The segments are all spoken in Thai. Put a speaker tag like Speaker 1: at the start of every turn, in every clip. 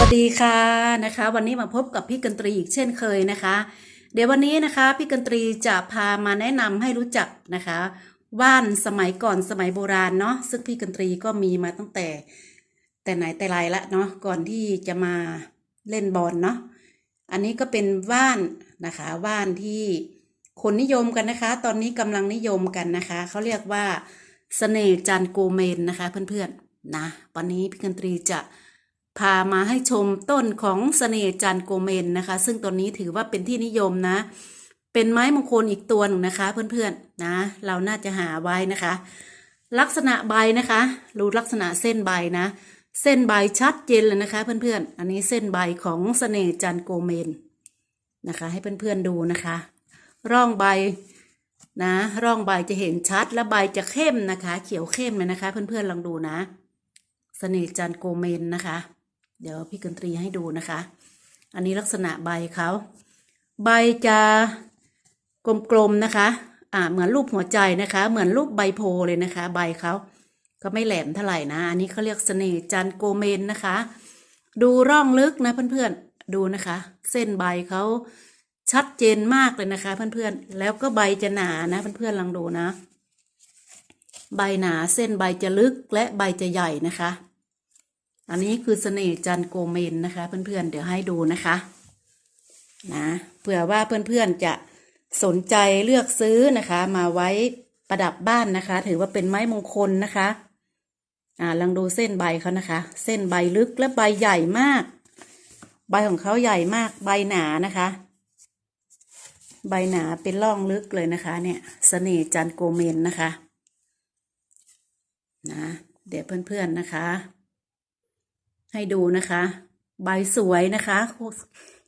Speaker 1: วัสดีค่ะนะคะ วันนี้มาพบกับพี่กันตรีอีกเช่นเคยนะคะ เดี๋ยววันนี้นะคะพี่กันตรีจะพามาแนะนำให้รู้จักนะคะว่านสมัยก่อนสมัยโบราณเนาะซึ่งพี่กันตรีก็มีมาตั้งแต่ แต่ไหนแต่ไรละเนาะก่อนที่จะมาเล่นบอลเนาะอันนี้ก็เป็นว่านนะคะว่านที่คนนิยมกันนะคะ ตอนนี้กำลังนิยมกันนะคะเขาเรียกว่าเสน่ห์จันโกเมนนะคะเพื่อนๆนะวันนี้พี่กันตรีจะ พามาให้ชมต้นของเสน่จันโกเมนนะคะ ซึ่งตอนนี้ถือว่าเป็นที่นิยมนะ เป็นไม้มงคลอีกตัวหนึ่งนะคะ เพื่อนๆนะ เราน่าจะหาไว้นะคะ ลักษณะใบนะคะดูลักษณะเส้นใบนะ เส้นใบชัดเจนเลยนะคะ เพื่อนๆ อันนี้เส้นใบของเสน่จันโกเมนนะคะ ให้เพื่อนๆดูนะคะ ร่องใบนะร่องใบจะเห็นชัดและใบจะเข้มนะคะ เขียวเข้มเลยนะคะ เพื่อนๆลองดูนะเสน่จันโกเมนนะคะ เดี๋ยวพี่กันตรีให้ดูนะคะ อันนี้ลักษณะใบเขาใบจะกลมๆนะคะ อ่าเหมือนรูปหัวใจนะคะ เหมือนรูปใบโพเลยนะคะ ใบเขาก็ไม่แหลมเท่าไหร่นะ อันนี้เขาเรียกเสน่ห์จันโกเมนนะคะ ดูร่องลึกนะเพื่อนๆ ดูนะคะ เส้นใบเขาชัดเจนมากเลยนะคะ เพื่อนๆ แล้วก็ใบจะหนานะเพื่อนๆลองดูนะ ใบหนาเส้นใบจะลึกและใบจะใหญ่นะคะ อันนี้คือเสน่ห์จันโกเมนนะคะ เพื่อนๆเดี๋ยวให้ดูนะคะ นะเผื่อว่าเพื่อนๆจะสนใจเลือกซื้อนะคะ มาไว้ประดับบ้านนะคะ ถือว่าเป็นไม้มงคลนะคะ อ่าลองดูเส้นใบเขานะคะ เส้นใบลึกและใบใหญ่มาก ใบของเขาใหญ่มากใบหนานะคะ ใบหนาเป็นร่องลึกเลยนะคะ เนี่ยเสน่ห์จันโกเมนนะคะ นะเดี๋ยวเพื่อนๆนะคะ ให้ดูนะคะ ใบสวยนะคะ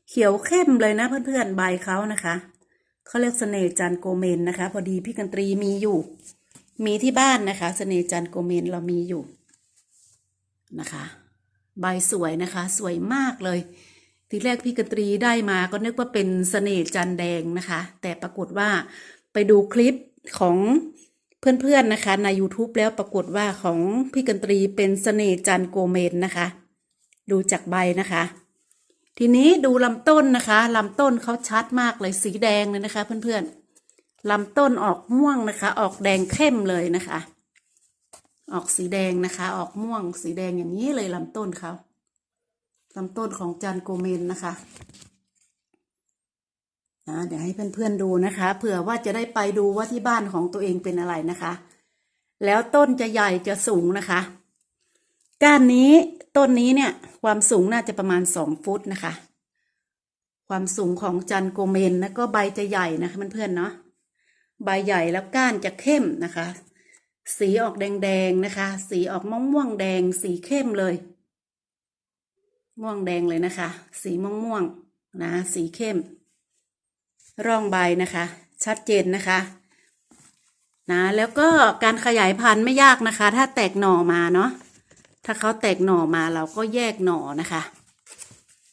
Speaker 1: เขียวเข้มเลยนะเพื่อนๆใบเขานะคะเขาเรียกเสน่ห์จันโกเมนนะคะ พอดีพี่กันตรีมีอยู่ มีที่บ้านนะคะ เสน่ห์จันโกเมนเรามีอยู่นะคะ ใบสวยนะคะ สวยมากเลย ทีแรกพี่กันตรีได้มาก็นึกว่าเป็นเสน่ห์จันแดงนะคะ แต่ปรากฏว่าไปดูคลิปของเพื่อนๆนะคะใน YouTube แล้วปรากฏว่าของพี่กันตรีเป็นเสน่จันโกเมนนะคะ ดูจากใบนะคะ ทีนี้ดูลำต้นนะคะลำต้นเขาชัดมากเลยสีแดงเลยนะคะ เพื่อนๆลำต้นออกม่วงนะคะ ออกแดงเข้มเลยนะคะ ออกสีแดงนะคะ ออกม่วงสีแดงอย่างนี้เลยลำต้นเขาลำต้นของจันโกเมนนะคะนะเดี๋ยวให้เพื่อนๆดูนะคะ เผื่อว่าจะได้ไปดูว่าที่บ้านของตัวเองเป็นอะไรนะคะ แล้วต้นจะใหญ่จะสูงนะคะ ก้านนี้ ต้นนี้เนี่ยความสูงน่าจะประมาณสองฟุตนะคะ ความสูงของจันโกเมนแล้วก็ใบจะใหญ่นะคะเพื่อนๆเนาะใบใหญ่แล้วก้านจะเข้มนะคะ สีออกแดงๆนะคะ สีออกม่วงม่วงแดง สีเข้มเลย ม่วงแดงเลยนะคะ สีม่วงม่วงนะ สีเข้ม ร่องใบนะคะ ชัดเจนนะคะนะแล้วก็การขยายพันธุ์ไม่ยากนะคะ ถ้าแตกหน่อมาเนาะ ถ้าเขาแตกหน่อมาเราก็แยกหน่อนะคะ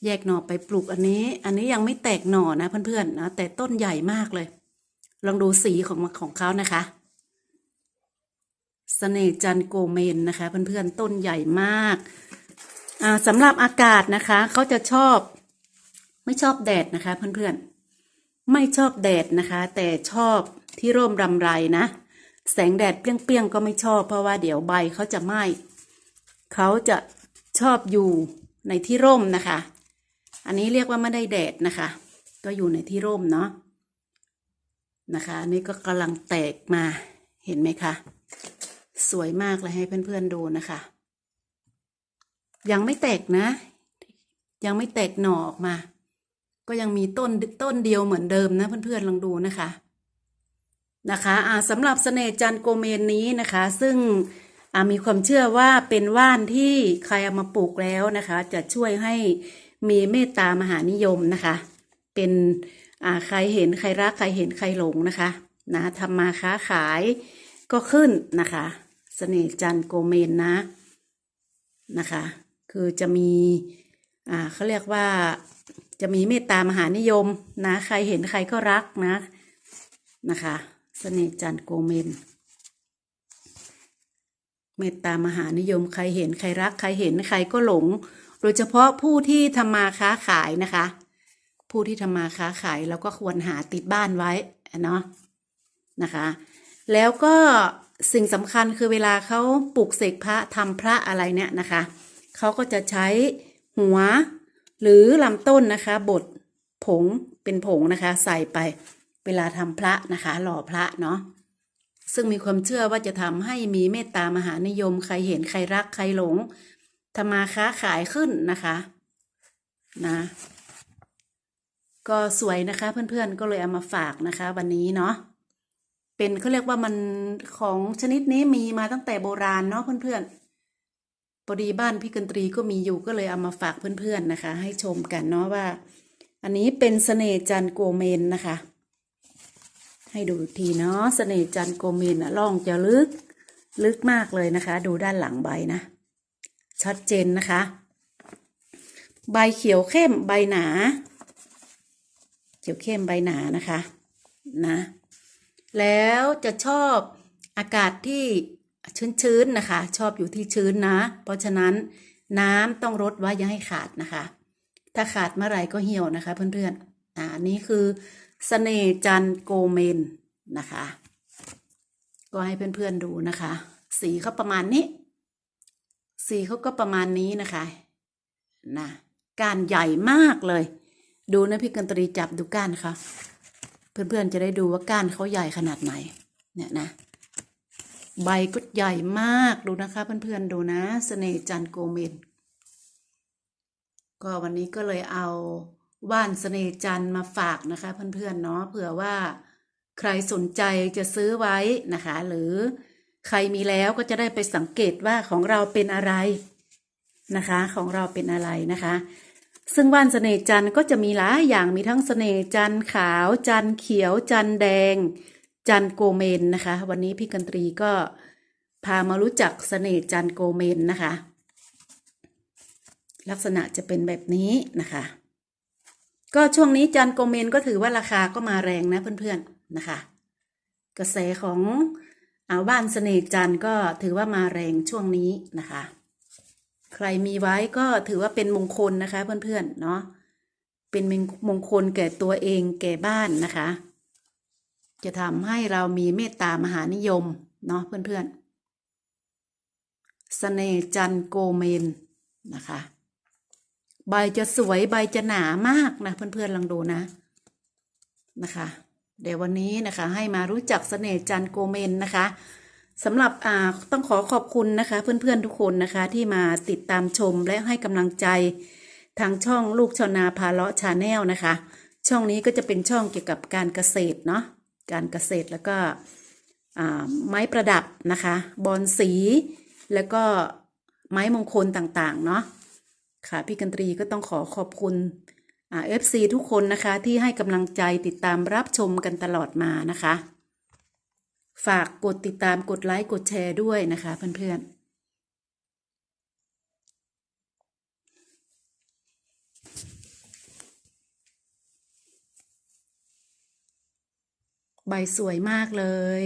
Speaker 1: แยกหน่อไปปลูกอันนี้ อันนี้ยังไม่แตกหน่อนะเพื่อนๆนะแต่ต้นใหญ่มากเลย ลองดูสีของของเขานะคะสเสน่จันโกเมนนะคะ เพื่อนๆต้นใหญ่มากอ่าสำหรับอากาศนะคะเขาจะชอบ ไม่ชอบแดดนะคะ เพื่อนๆไม่ชอบแดดนะคะ แต่ชอบที่ร่มรำไรนะ แสงแดดเปรี้ยงๆก็ไม่ชอบเพราะว่าเดี๋ยวใบเขาจะไหม้ เขาจะชอบอยู่ในที่ร่มนะคะ อันนี้เรียกว่าไม่ได้แดดนะคะ ก็อยู่ในที่ร่มเนาะนะคะอันนี้ก็กำลังแตกมาเห็นไหมคะ สวยมากเลยให้เพื่อนๆดูนะคะ ยังไม่แตกนะ ยังไม่แตกหน่อออกมา ก็ยังมีต้นต้นเดียวเหมือนเดิมนะเพื่อนๆลองดูนะคะนะคะอ่าสำหรับเสน่จันโกเมนนี้นะคะ ซึ่ง มีความเชื่อว่าเป็นว่านที่ใครเอามาปลูกแล้วนะคะ จะช่วยให้มีเมตตามหานิยมนะคะ เป็นอ่าใครเห็นใครรักใครเห็นใครหลงนะคะนะทำมาค้าขายก็ขึ้นนะคะเสน่ห์จันโกเมนนะนะคะ คือจะมีอ่าเขาเรียกว่าจะมีเมตตามหานิยมนะ ใครเห็นใครก็รักนะนะคะเสน่ห์จันโกเมน เมตตามหานิยมใครเห็นใครรัก ใครเห็นใครก็หลง โดยเฉพาะผู้ที่ทำมาค้าขายนะคะ ผู้ที่ทำมาค้าขายเราก็ควรหาติดบ้านไว้เนาะนะคะ แล้วก็สิ่งสำคัญคือเวลาเขาปลูกเสกพระทำพระอะไรเนี่ยนะคะเขาก็จะใช้หัว หรือลำต้นนะคะ บดผงเป็นผงนะคะ ใส่ไปเวลาทำพระนะคะ หล่อพระเนาะ ซึ่งมีความเชื่อว่าจะทำให้มีเมตตามหานิยม ใครเห็นใครรักใครหลงทำมาค้าขายขึ้นนะคะนะก็สวยนะคะเพื่อนๆก็เลยเอามาฝากนะคะ วันนี้เนาะเป็นเขาเรียกว่ามันของชนิดนี้มีมาตั้งแต่โบราณเนาะเพื่อนๆพอดีบ้านพี่กันตรีก็มีอยู่ก็เลยเอามาฝากเพื่อนๆนะคะ ให้ชมกันเนาะว่า อันนี้เป็นเสน่ห์จันโกเมนนะคะ ให้ดูอีกทีเนาะเสน่ห์จันทร์โกเมนล่องจะลึกลึกมากเลยนะคะ ดูด้านหลังใบนะ ชัดเจนนะคะ ใบเขียวเข้มใบหนา เขียวเข้มใบหนานะคะนะ แล้วจะชอบอากาศที่ชื้นๆนะคะ ชอบอยู่ที่ชื้นนะ เพราะฉะนั้นน้ำต้องรดไว้อยังให้ขาดนะคะ ถ้าขาดเมื่อไหร่ก็เหี่ยวนะคะเพื่อนๆ อ่านี่คือสเสน่จันโกเมนนะคะ ก็ให้เพื่อนๆดูนะคะ สีเขาประมาณนี้ สีเขาก็ประมาณนี้นะคะนะก้านใหญ่มากเลย ดูนะพี่กันตรีจับดูก้านค่ะเพื่อนๆจะได้ดูว่าก้านเขาใหญ่ขนาดไหน เนี่ยนะ ใบก็ใหญ่มากดูนะคะ เพื่อนๆดูนะเสน่จันโกเมน ก็วันนี้ก็เลยเอา ว่านเสน่จันมาฝากนะคะเพื่อนๆเนาะเผื่อว่าใครสนใจจะซื้อไว้นะคะ หรือใครมีแล้วก็จะได้ไปสังเกตว่าของเราเป็นอะไรนะคะ ของเราเป็นอะไรนะคะ ซึ่งว่านเสน่จันก็จะมีหลายอย่างมีทั้งเสน่จันขาว จันเขียว จันแดง จันโกเมนนะคะ วันนี้พี่กันตรีก็พามารู้จักเสน่จันโกเมนนะคะ ลักษณะจะเป็นแบบนี้นะคะ ก็ช่วงนี้จันโกเมนก็ถือว่าราคาก็มาแรงนะเพื่อนๆนะคะ กระแสของอาบ้านเสน่ห์จันก็ถือว่ามาแรงช่วงนี้นะคะ ใครมีไว้ก็ถือว่าเป็นมงคลนะคะเพื่อนๆเนาะเป็นมงคลแก่ตัวเองแก่บ้านนะคะ จะทำให้เรามีเมตตามหานิยมเนาะเพื่อนๆเสน่ห์จันโกเมนนะคะ ใบจะสวยใบจะหนามากนะ เพื่อนๆลองดูนะนะคะ เดี๋ยววันนี้นะคะ ให้มารู้จักเสน่ห์จันโกเมนนะคะสำหรับอ่าต้องขอขอบคุณนะคะ เพื่อนๆทุกคนนะคะ ที่มาติดตามชมและให้กำลังใจทางช่องลูกชาวนาพาเลาะชาแนลนะคะ ช่องนี้ก็จะเป็นช่องเกี่ยวกับการเกษตรเนาะการเกษตรแล้วก็อ่าไม้ประดับนะคะ บอนสี แล้วก็ไม้มงคลต่างๆ เนาะ ค่ะพี่กันตรีก็ต้องขอขอบคุณเอ่า FC ทุกคนนะคะ ที่ให้กำลังใจติดตามรับชมกันตลอดมานะคะ ฝากกดติดตามกดไลค์กดแชร์ด้วยนะคะเพื่อนๆใบสวยมากเลย